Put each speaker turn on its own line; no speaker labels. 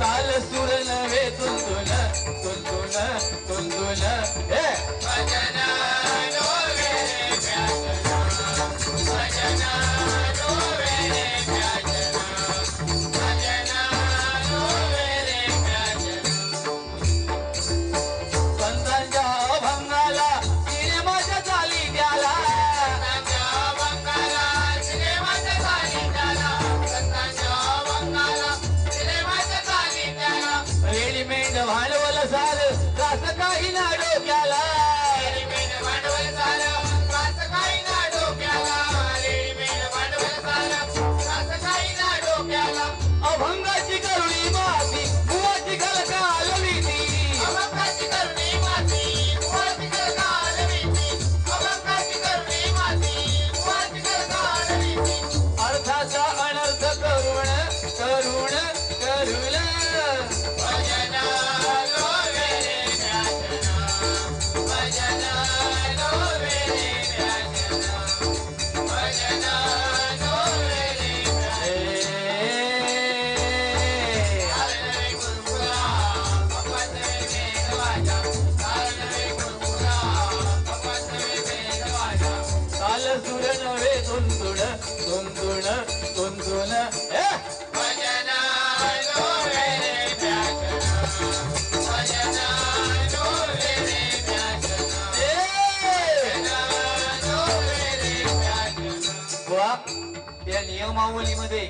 తాల సురలవే తొందుల తొందుల తొందుల ఏ या नियमावलीमध्ये